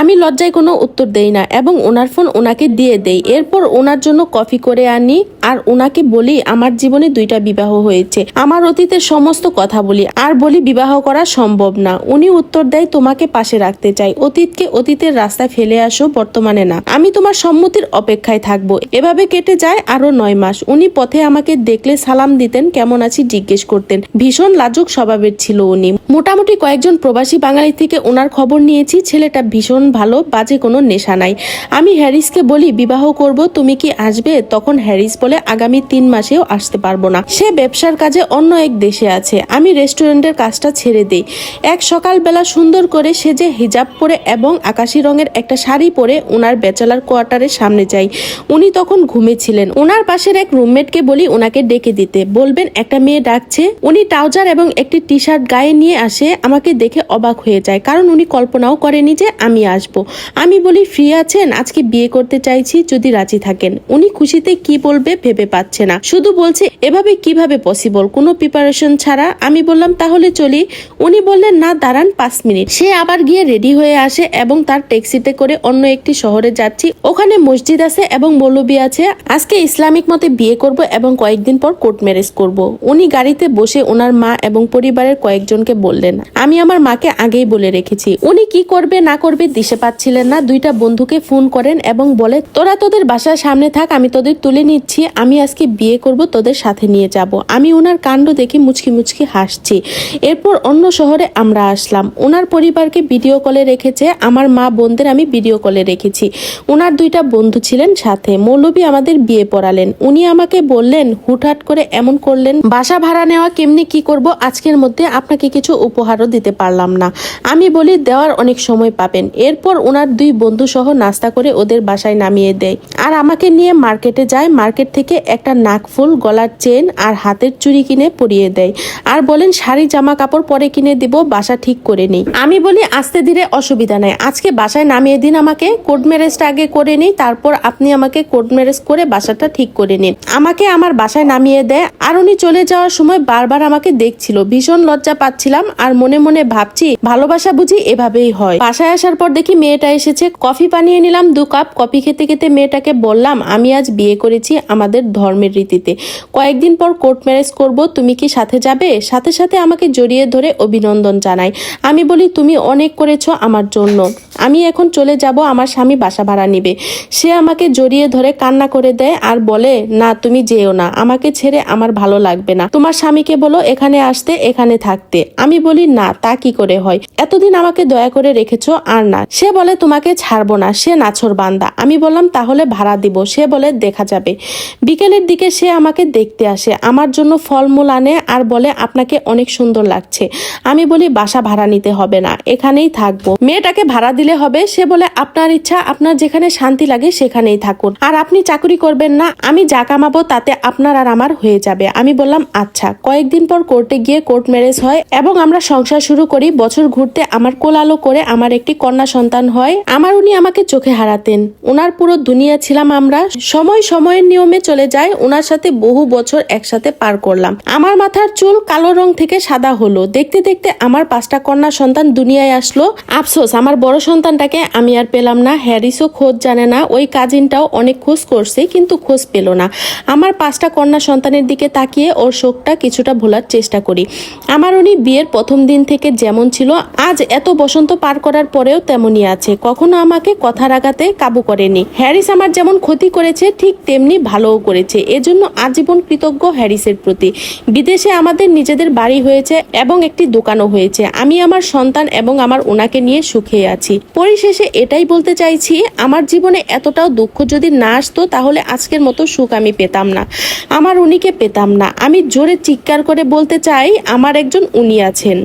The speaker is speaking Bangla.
আমি লজ্জায় কোনো উত্তর দেই না এবং ওনার ফোন ওনাকে দিয়ে দেই। এরপর ওনার জন্য কফি করে আনি আর ওনাকে বলি, আমার জীবনে দুইটা বিবাহ হয়েছে। আমার অতীতের সমস্ত কথা বলি, আর বলি বিবাহ করা সম্ভব না উনি উত্তর দেয়, তোমাকে পাশে রাখতে চাই। অতীতকে অতীতের রাস্তায় ফেলে আসো, বর্তমানে না। আমি তোমার সম্মতির অপেক্ষায় থাকব এভাবে কেটে যায় আরও নয় মাস। উনি পথে আমাকে দেখলে সালাম দিতেন, কেমন আছি? জিজ্ঞেস করতেন। ভীষণ লাজুক স্বভাবের ছিল উনি। মোটামুটি কয়েকজন প্রবাসী বাঙালি থেকে ওনার খবর নিয়েছি। ছেলেটা ভীষণ ভালো, বাজে কোনো নেশা নাই। আমি হ্যারিসকে বলি, বিবাহ করব, তুমি কি আসবে? তখন হ্যারিস বলে, আগামী তিন মাসেও আসতে পারব না। সে ব্যবসার কাজে অন্য এক দেশে আছে। আমি রেস্টুরেন্টের কাজটা ছেড়ে দিই। এক সকালবেলা সুন্দর করে সে যে হিজাব পরে এবং আকাশি রঙের একটা শাড়ি পরে ওনার ব্যাচেলার কোয়ার্টারের সামনে যাই। উনি তখন ঘুমেছিলেন। ওনার পাশের এক রুমমেটকে বলি, ওনাকে ডেকে দিতে। বলবেন, একটা মেয়ে ডাকছে। উনি ট্রাউজার এবং একটি টি শার্ট গায়ে নিয়ে আসে, আমাকে দেখে অবাক হয়ে যায়, কারণ উনি কল্পনাও করেনি যে আমি আসব। আমি বলি, ফ্রি আছেন? আজকে বিয়ে করতে চাইছি, যদি রাজি থাকেন। উনি খুশিতে কি বলবে ভেবে পাচ্ছে না। শুধু বলছে, এভাবে কীভাবে পসিবল কোনো প্রিপারেশন ছাড়া? আমি বললাম, তাহলে চলি। উনি বললেন, না, দাঁড়ান পাঁচ মিনিট। সে আবার গিয়ে রেডি হয়ে আসে এবং তার ট্যাক্সিতে করে অন্য একটি শহরে যাচ্ছি। ওখানে মসজিদ আছে এবং মৌলবি আছে। আজকে ইসলামিক মতে বিয়ে করব এবং কয়েকদিন পর কোর্ট ম্যারেজ করব। উনি গাড়িতে বসে ওনার মা এবং পরিবারের কয়েকজনকে বললেন। আমি আমার মাকে আগেই বলে রেখেছি। উনি কি করবে, না করবে পাচ্ছিলেন না। দুইটা বন্ধুকে ফোন করেন এবং বলে, তোরা তোদের বাসার সামনে থাক, আমি তোদের তুলে নিচ্ছি। আমি আজকে বিয়ে করব, তোদের সাথে নিয়ে যাব। আমি ওনার কাণ্ড দেখে মুচকি মুচকি হাসছি। এরপর অন্য শহরে আমরা আসলাম। ওনার পরিবারকে ভিডিও কলে রেখেছে। আমার মা বোনদের আমি ভিডিও কলে রেখেছি। ওনার দুইটা বন্ধু ছিলেন সাথে। মৌলবী আমাদের বিয়ে পড়ালেন। উনি আমাকে বললেন, হুটহাট করে এমন করলেন, বাসা ভাড়া নেওয়া কেমনি কি করব? আজকের মধ্যে আপনাকে কিছু উপহারও দিতে পারলাম না। আমি বলি, দেওয়ার অনেক সময় পাবেন। এরপর ওনার দুই বন্ধু সহ নাস্তা করে ওদের বাসায় নামিয়ে দেয়। আর আমাকে নিয়ে মার্কেটে যায়, মার্কেট থেকে একটা নাকফুল গলার চেন আর হাতের চুড়ি কিনে পরিয়ে দেয়। আর বলেন, শাড়ি জামা কাপড় পরে কিনে দিব, বাসা ঠিক করে নেই। আমি বলি, আস্তে ধীরে, অসুবিধা নাই। আজকে বাসায় নামিয়ে দিন আমাকে কোর্ট ম্যারেজটা আগে করে নিই, তারপর আপনি আমাকে কোর্ট ম্যারেজ করে বাসাটা ঠিক করে নিন। আমাকে আমার বাসায় নামিয়ে দেয়, আর উনি চলে যাওয়ার সময় বারবার আমাকে দেখছিল। ভীষণ লজ্জা পাচ্ছিলাম, আর মনে মনে ভাবছি, ভালোবাসা বুঝি এভাবেই হয়। বাসায় আসার পর দেখি মেয়েটা এসেছে? কফি বানিয়ে নিলাম দু কাপ। কফি খেতে খেতে মেয়েটাকে বললাম, আমি আজ বিয়ে করেছি আমাদের ধর্মের রীতিতে। কয়েকদিন পর কোর্ট ম্যারেজ করব, তুমি কি সাথে যাবে? সাথে সাথে আমাকে জড়িয়ে ধরে অভিনন্দন জানাই। আমি বলি, তুমি অনেক করেছ আমার জন্য। আমি এখন চলে যাব, আমার স্বামী বাসা ভাড়া নিবে। সে আমাকে জড়িয়ে ধরে কান্না করে দেয় আর বলে, না, তুমি যেও না। আমাকে ছেড়ে আমার ভালো লাগবে না। তোমার স্বামীকে বলো, এখানে আসতে, এখানে থাকতে। আমি বলি, না, তা কি করে হয়? এতদিন আমাকে দয়া করে রেখেছো আর না। সে বলে, তোমাকে ছাড়বো না, সে নাছর বান্দা। আমি বললাম, তাহলে ভাড়া দিব। সে বলে, দেখা যাবে। বিকেলের দিকে সে আমাকে দেখতে আসে, আমার জন্য ফলমূল আনে আর বলে, আপনাকে অনেক সুন্দর লাগছে। আমি বলি, বাসা ভাড়া নিতে হবে না, এখানেই থাকব। মেয়েটাকে ভাড়া দিলে হবে, সে বলে, আপনার ইচ্ছা, আপনার যেখানে শান্তি লাগে সেখানেই থাকুন। আর আপনি চাকরি করবেন না, আমি যা কামাবো তাতে আপনার আর আমার হয়ে যাবে। আমি বললাম আচ্ছা। কয়েকদিন পর কোর্টে গিয়ে কোর্ট ম্যারেজ হয় এবং আমরা সংসার শুরু করি, বছর ঘুরতে আমার কোলালো করে আমার একটি কন্যা সন্তান হয়, আমার উনি আমাকে চোখে হারাতেন। ওনার পুরো দুনিয়া ছিলাম আমরা। সময় সময়ের নিয়মে চলে যায় ওনার সাথে বহু বছর একসাথে পার করলাম। আমার মাথার চুল কালো রং থেকে সাদা হলো। দেখতে দেখতে আমার পাঁচটা কন্যা সন্তান দুনিয়ায় আসলো। আফসোস, আমার বড় সন্তানটাকে আমি আর পেলাম না। হ্যারিসও খোঁজ জানে না। ওই কাজিনটাও অনেক খোঁজ করছে, কিন্তু খোঁজ পেল না। আমার পাঁচটা কন্যা সন্তানের দিকে তাকিয়ে ওর শোকটা কিছুটা ভোলার চেষ্টা করি। আমার উনি বিয়ের প্রথম দিন থেকে যেমন ছিল, আজ এত বসন্ত পার করার পরেও তেমনই আছে। কখনো আমাকে কথা রাগাতে কাবু করেনি। হ্যারিস আমার যেমন ক্ষতি করেছে, ঠিক তেমনি ভালোও করেছে। এজন্য আজীবন কৃতজ্ঞ হ্যারিসের প্রতি। বিদেশে আমাদের নিজেদের বাড়ি হয়েছে এবং একটি দোকানও হয়েছে। আমি আমার সন্তান এবং আমার ওনাকে নিয়ে সুখে আছি। পরিশেষে এটাই বলতে চাইছি, আমার জীবনে এতটাও দুঃখ যদি না আসতো, তাহলে আজকের মতো সুখ আমি পেতাম না। আমার উনিকে পেতাম না। আমি জোরে চিৎকার করে বলতে চাই, আমার একজন উনি আছেন।